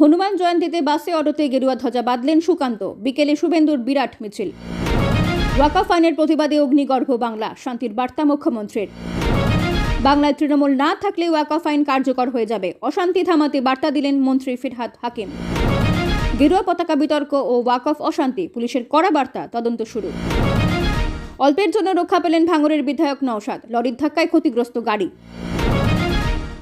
হনুমান জয়ন্তীতে বাসে অটোতে গেরুয়া ধ্বজা বাঁধলেন সুকান্ত। বিকেলে শুভেন্দুর বিরাট মিছিল। ওয়াকাফ আইনের প্রতিবাদে অগ্নিগর্ভ বাংলা, শান্তির বার্তা মুখ্যমন্ত্রীর। বাংলায় তৃণমূল না থাকলে ওয়াকাফ আইন কার্যকর হয়ে যাবে। অশান্তি থামাতে বার্তা দিলেন মন্ত্রী ফিরহাদ হাকিম। গেরুয়া পতাকা বিতর্ক ও ওয়াকফ অশান্তি, পুলিশের কড়া বার্তা, তদন্ত শুরু। অল্পের জন্য রক্ষা পেলেন ভাঙরের বিধায়ক নওশাদ, লরির ধাক্কায় ক্ষতিগ্রস্ত গাড়ি।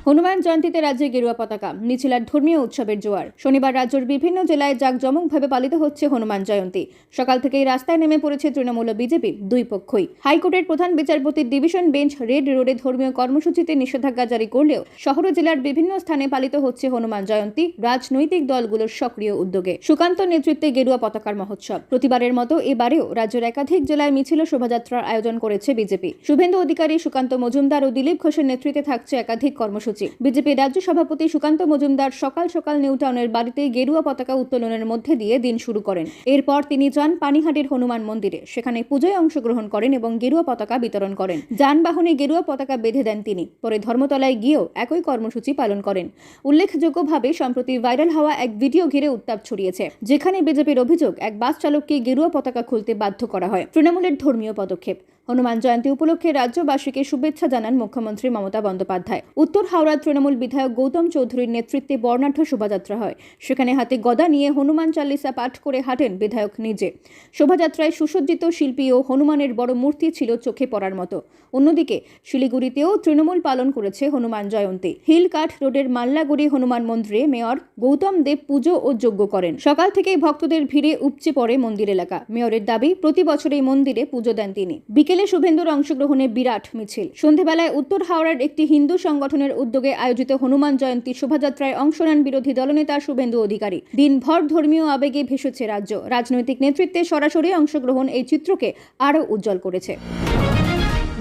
হনুমান জয়ন্তীতে রাজ্যে গেরুয়া পতাকা মিছিলার ধর্মীয় উৎসবের জোয়ার। শনিবার রাজ্যের বিভিন্ন জেলায় জাঁকজমকভাবে পালিত হচ্ছে হনুমান জয়ন্তী। সকাল থেকেই রাস্তায় নেমে পড়েছে তৃণমূল বিজেপি দুই পক্ষই। হাইকোর্টের প্রধান বিচারপতির ডিভিশন বেঞ্চ রেড রোডে ধর্মীয় কর্মসূচিতে নিষেধাজ্ঞা জারি করলেও শহর জেলার বিভিন্ন স্থানে পালিত হচ্ছে হনুমান জয়ন্তী রাজনৈতিক দলগুলোর সক্রিয় উদ্যোগে। সুকান্ত নেতৃত্বে গেরুয়া পতাকার মহোৎসব। প্রতিবারের মতো এবারেও রাজ্যের একাধিক জেলায় মিছিল শোভাযাত্রার আয়োজন করেছে বিজেপি। শুভেন্দু অধিকারী সুকান্ত মজুমদার ও দিলীপ ঘোষের নেতৃত্বে থাকছে একাধিক কর্মসূচি। বিজেপি রাজ্য সভাপতি সুকান্ত মজুমদার সকাল সকাল নিউটাউনের বাড়িতে গেরুয়া পতাকা উত্তোলনের মধ্যে দিয়ে দিন শুরু করেন। এরপর তিনি যান পানিহাটির হনুমান মন্দিরে, সেখানে পুজোয় অংশগ্রহণ করেন এবং গেরুয়া পতাকা বিতরণ করেন। যানবাহনে গেরুয়া পতাকা বেঁধে দেন তিনি, পরে ধর্মতলায় গিয়েও একই কর্মসূচি পালন করেন। উল্লেখযোগ্যভাবে, সম্প্রতি ভাইরাল হওয়া এক ভিডিও ঘিরে উত্তাপ ছড়িয়েছে, যেখানে বিজেপির অভিযোগ, এক বাস চালককে গেরুয়া পতাকা খুলতে বাধ্য করা হয়। তৃণমূলের ধর্মীয় পদক্ষেপ হনুমান জয়ন্তী উপলক্ষে রাজ্যবাসীকে শুভেচ্ছা জানান মুখ্যমন্ত্রী মমতা বন্দ্যোপাধ্যায়। উত্তর হাওড়ার তৃণমূল বিধায়ক গৌতম চৌধুরীর নেতৃত্বে বর্ণাঢ্য শোভাযাত্রা হয়। সেখানে হাতে গদা নিয়ে হনুমান চাল্লিসা পাঠ করে হাঁটেন বিধায়ক নিজে। শোভাযাত্রায় সুসজ্জিত শিল্পী ও হনুমানের বড় মূর্তি ছিল চোখে পড়ার মতো। অন্যদিকে, শিলিগুড়িতেও তৃণমূল পালন করেছে হনুমান জয়ন্তী। হিলকাঠ রোডের মাল্লাগুড়ি হনুমান মন্দিরে মেয়র গৌতম দেব পুজো ও যজ্ঞ করেন। সকাল থেকেই ভক্তদের ভিড়ে উপচে পড়ে মন্দির এলাকা। মেয়রের দাবি, প্রতি বছর এই মন্দিরে পুজো দেন তিনি। বিকেলে শুভেন্দুর অংশগ্রহণে বিরাট মিছিল। সন্ধেবেলায় উত্তর হাওড়ার একটি হিন্দু সংগঠনের উদ্যোগে আয়োজিত হনুমান জয়ন্তী শোভাযাত্রায় অংশ নেন বিরোধী দলনেতা শুভেন্দু অধিকারী। দিনভর ধর্মীয় আবেগে ভেসেছে রাজ্য। রাজনৈতিক নেতৃত্বে সরাসরি অংশগ্রহণ এই চিত্রকে আরও উজ্জ্বল করেছে।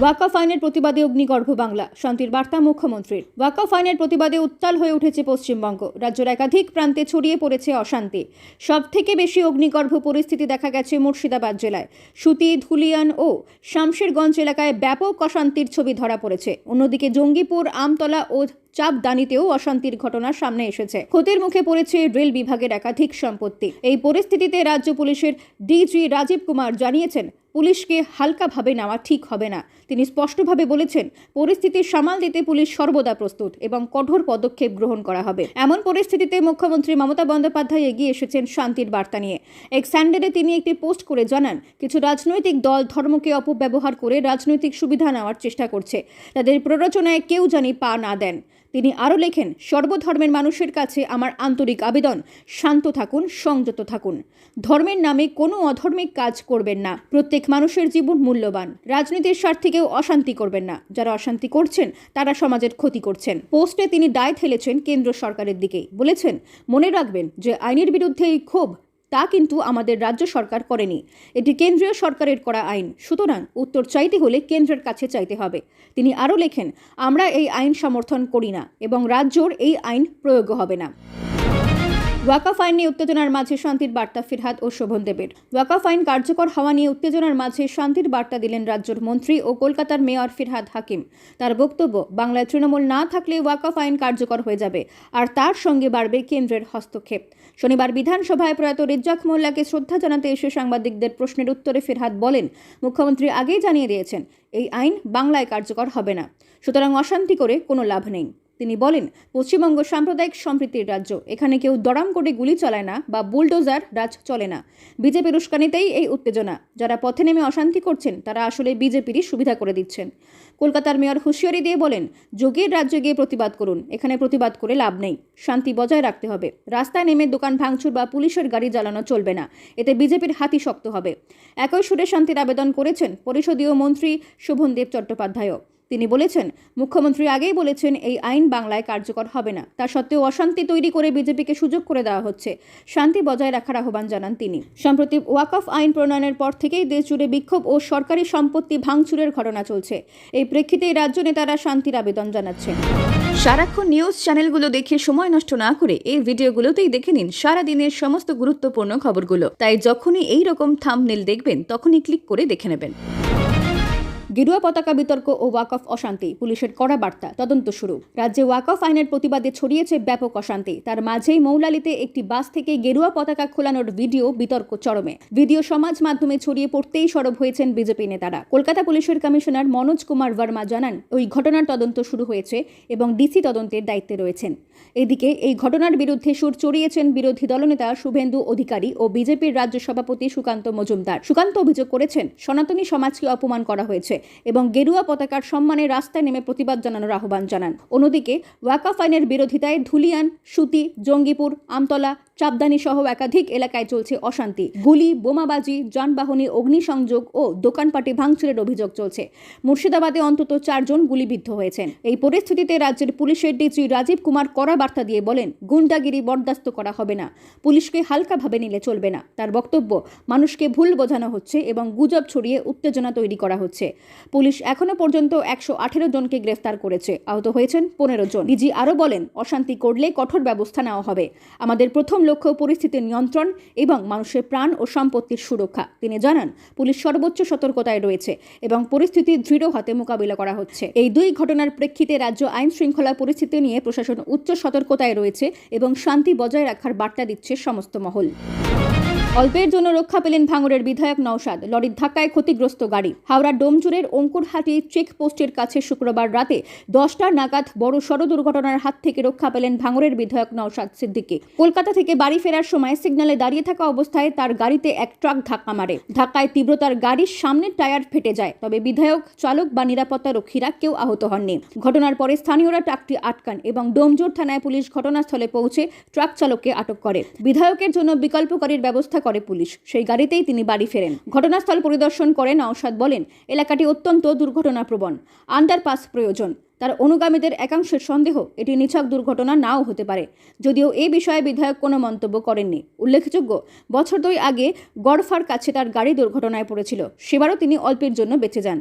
ওয়াকফ আইনের প্রতিবাদে অগ্নিগর্ভ বাংলা। শান্তির বার্তা মুখ্যমন্ত্রীর। ওয়াকফ আইনের প্রতিবাদে উত্তাল হয়ে উঠেছে পশ্চিমবঙ্গ। রাজ্যের একাধিক প্রান্তে ছড়িয়ে পড়েছে অশান্তি। সব থেকে বেশি অগ্নিগর্ভ পরিস্থিতি দেখা গেছে মুর্শিদাবাদ জেলায়। সুতি, ধুলিয়ান ও শামশেরগঞ্জ এলাকায় ব্যাপক অশান্তির ছবি ধরা পড়েছে। অন্যদিকে জঙ্গিপুর, আমতলা ও চাপদানিতেও অশান্তির ঘটনা সামনে এসেছে। ক্ষতির মুখে পড়েছে রেল বিভাগের একাধিক সম্পত্তি। এই পরিস্থিতিতে রাজ্য পুলিশের ডিজি রাজীব কুমার জানিয়েছেন, পুলিশকে হালকাভাবে নেওয়া ঠিক হবে না। তিনি স্পষ্টভাবে বলেছেন পরিস্থিতি সামাল দিতে পুলিশ সর্বদা প্রস্তুত এবং কঠোর পদক্ষেপ গ্রহণ করা হবে। এমন পরিস্থিতিতে মুখ্যমন্ত্রী মমতা বন্দ্যোপাধ্যায় এগিয়ে এসেছেন শান্তির বার্তা নিয়ে। এক স্যান্ডেলে তিনি একটি পোস্ট করে জানান, কিছু রাজনৈতিক দল ধর্মকে অপব্যবহার করে রাজনৈতিক সুবিধা নেওয়ার চেষ্টা করছে। তাদের প্ররোচনায় কেউ জানি পা না দেন। তিনি আরও লেখেন, সর্বধর্মের মানুষের কাছে আমার আন্তরিক আবেদন। শান্ত থাকুন, সংযত থাকুন। ধর্মের নামে কোনো অধর্মিক কাজ করবেন না। প্রত্যেক মানুষের জীবন মূল্যবান। রাজনীতির স্বার্থে কেউ অশান্তি করবেন না। যারা অশান্তি করছেন, তারা সমাজের ক্ষতি করছেন। পোস্টে তিনি দায় ঠেলেছেন কেন্দ্র সরকারের দিকেই বলেছেন, মনে রাখবেন যে আইনের বিরুদ্ধে এই ক্ষোভ তা কিন্তু আমাদের রাজ্য সরকার করেনি। এটি কেন্দ্রীয় সরকারের করা আইন। সুতরাং উত্তর চাইতে হলে কেন্দ্রের কাছে চাইতে হবে। তিনি আরও লেখেন, আমরা এই আইন সমর্থন করি না এবং রাজ্যর এই আইন প্রয়োগ হবে না। ওয়াকাফ আইন নিয়ে উত্তেজনার মাঝে শান্তির বার্তা ফিরহাদ ও শোভন দেবের। ওয়াকাফ আইন কার্যকর হওয়া নিয়ে উত্তেজনার মাঝে শান্তির বার্তা দিলেন রাজ্যের মন্ত্রী ও কলকাতার মেয়র ফিরহাদ হাকিম। তার বক্তব্য, বাংলায় তৃণমূল না থাকলে ওয়াকাফ আইন কার্যকর হয়ে যাবে, আর তার সঙ্গে বাড়বে কেন্দ্রের হস্তক্ষেপ। শনিবার বিধানসভায় প্রয়াত রেজ্জাক মোল্লাকে শ্রদ্ধা জানাতে এসে সাংবাদিকদের প্রশ্নের উত্তরে ফিরহাদ বলেন, মুখ্যমন্ত্রী আগেই জানিয়ে দিয়েছেন, এই আইন বাংলায় কার্যকর হবে না। সুতরাং অশান্তি করে কোনো লাভ নেই। তিনি বলেন, পশ্চিমবঙ্গ সাম্প্রদায়িক সম্প্রীতির রাজ্য। এখানে কেউ দড়াম করে গুলি চালায় না বা বুলডোজার রাজ চলে না। বিজেপির উস্কানিতেই এই উত্তেজনা। যারা পথে নেমে অশান্তি করছেন, তারা আসলে বিজেপিরই সুবিধা করে দিচ্ছেন। কলকাতার মেয়র হুঁশিয়ারি দিয়ে বলেন, যোগীর রাজ্যে গিয়ে প্রতিবাদ করুন। এখানে প্রতিবাদ করে লাভ নেই। শান্তি বজায় রাখতে হবে। রাস্তায় নেমে দোকান ভাঙচুর বা পুলিশের গাড়ি জ্বালানো চলবে না। এতে বিজেপির হাতি শক্ত হবে। একই সুরে শান্তির আবেদন করেছেন পরিষদীয় মন্ত্রী শোভনদেব চট্টোপাধ্যায়ও। তিনি বলেছেন, মুখ্যমন্ত্রী আগেই বলেছেন এই আইন বাংলায় কার্যকর হবে না। তা সত্ত্বেও অশান্তি তৈরি করে বিজেপিকে সুযোগ করে দেওয়া হচ্ছে। শান্তি বজায় রাখার আহ্বান জানান তিনি। সম্প্রতি ওয়াকফ আইন প্রণয়নের পর থেকেই দেশ জুড়ে বিক্ষোভ ও সরকারি সম্পত্তি ভাঙচুরের ঘটনা চলছে। এই প্রেক্ষিতেই রাজ্য নেতারা শান্তির আবেদন জানাচ্ছেন। সারাক্ষণ নিউজ চ্যানেলগুলো দেখে সময় নষ্ট না করে এই ভিডিওগুলোতেই দেখে নিন সারা দিনের সমস্ত গুরুত্বপূর্ণ খবরগুলো। তাই যখনই এই রকম থাম্বনেল দেখবেন, তখনই ক্লিক করে দেখে নেবেন। গেরুয়া পতাকা বিতর্ক ও ওয়াকফ অশান্তি, পুলিশের কড়া বার্তা, তদন্ত শুরু। রাজ্যে ওয়াকফ আইনের প্রতিবাদে ছড়িয়েছে ব্যাপক অশান্তি। তার মাঝেই মৌলালিতে একটি বাস থেকে গেরুয়া পতাকা খোলানোর ভিডিও বিতর্ক চরমে। ভিডিও সমাজ মাধ্যমে ছড়িয়ে পড়তেই সরব হয়েছেন বিজেপি নেতারা। কলকাতা পুলিশের কমিশনার মনোজ কুমার বর্মা জানান, ওই ঘটনার তদন্ত শুরু হয়েছে এবং ডিসি তদন্তের দায়িত্বে রয়েছেন। এদিকে এই ঘটনার বিরুদ্ধে সুর চড়িয়েছেন বিরোধী দলনেতা শুভেন্দু অধিকারী ও বিজেপির রাজ্য সভাপতি সুকান্ত মজুমদার। সুকান্ত অভিযোগ করেছেন, সনাতনী সমাজকে অপমান করা হয়েছে। এবং গেরুয়া পতাকার সম্মানে রাস্তায় নেমে প্রতিবাদ জানানোর আহ্বান জানান। অন্যদিকে, ওয়াকাফ আইনের বিরোধিতায় ধুলিয়ান, সুতি, জঙ্গিপুর, আমতলা চাপদানি সহ একাধিক এলাকায় চলছে অশান্তি। গুলি, বোমাবাজি, যানবাহনে অগ্নিসংযোগ ও দোকানপাটে ভাঙচুরের অভিযোগ চলছে। মুর্শিদাবাদে অন্তত চারজন গুলিবিদ্ধ হয়েছেন। এই পরিস্থিতিতে রাজ্যের পুলিশের ডিজি রাজীব কুমার কড়া বার্তা দিয়ে বলেন, গুন্ডাগিরি বরদাস্ত করা হবে না। পুলিশকে হালকাভাবে নিলে চলবে না। তার বক্তব্য, মানুষকে ভুল বোঝানো হচ্ছে এবং গুজব ছড়িয়ে উত্তেজনা তৈরি করা হচ্ছে। পুলিশ এখনও পর্যন্ত একশো আঠেরো জনকে গ্রেফতার করেছে। আহত হয়েছেন পনেরো জন। ডিজি আরও বলেন, অশান্তি করলে কঠোর ব্যবস্থা নেওয়া হবে। আমাদের প্রথম লক্ষ্য পরিস্থিতি নিয়ন্ত্রণ এবং মানুষের প্রাণ ও সম্পত্তির সুরক্ষা। তিনি জানান, পুলিশ সর্বোচ্চ সতর্কতায় রয়েছে এবং পরিস্থিতি দৃঢ় হাতে মোকাবিলা করা হচ্ছে। এই দুই ঘটনার প্রেক্ষিতে রাজ্য আইন শৃঙ্খলা পরিস্থিতি নিয়ে প্রশাসন উচ্চ সতর্কতায় রয়েছে এবং শান্তি বজায় রাখার বার্তা দিচ্ছে সমস্ত মহল। অল্পের জন্য রক্ষা পেলেন ভাঙড়ের বিধায়ক নওশাদ। লরির ধাক্কায় ক্ষতিগ্রস্ত গাড়ি। হাওড়ার ডোমজুরের অঙ্কুরহাটি চেকপোস্টের কাছে শুক্রবার রাতে দশটার নাগাদ বড় সড় দুর্ঘটনার হাত থেকে রক্ষা পেলেন ভাঙড়ের বিধায়ক নওশাদ সিদ্দিকী। কলকাতা থেকে বাড়ি ফেরার সময় সিগন্যালে দাঁড়িয়ে থাকা অবস্থায় তার গাড়িতে এক ট্রাক ধাক্কা মারে। ধাক্কায় তীব্রতার গাড়ির সামনের টায়ার ফেটে যায়। তবে বিধায়ক, চালক বা নিরাপত্তা রক্ষীরা কেউ আহত হননি। ঘটনার পরে স্থানীয়রা ট্রাকটি আটকান এবং ডোমজুর থানায় পুলিশ ঘটনাস্থলে পৌঁছে ট্রাক চালককে আটক করে। বিধায়কের জন্য বিকল্প গাড়ির ব্যবস্থা করে পুলিশ। সেই গাড়িতেই তিনি বাড়ি ফেরেন। ঘটনাস্থল পরিদর্শন করে নওশাদ বলেন, এলাকাটি অত্যন্ত দুর্ঘটনাপ্রবণ আন্ডারপাস প্রয়োজন। তার অনুগামীদের একাংশের সন্দেহ এটি নিছক দুর্ঘটনা নাও হতে পারে। যদিও এ বিষয়ে বিধায়ক কোনো মন্তব্য করেননি। উল্লেখযোগ্য, বছর দুই আগে গড়ফার কাছে তার গাড়ি দুর্ঘটনায় পড়েছিল। সেবারও তিনি অল্পের জন্য বেঁচে যান।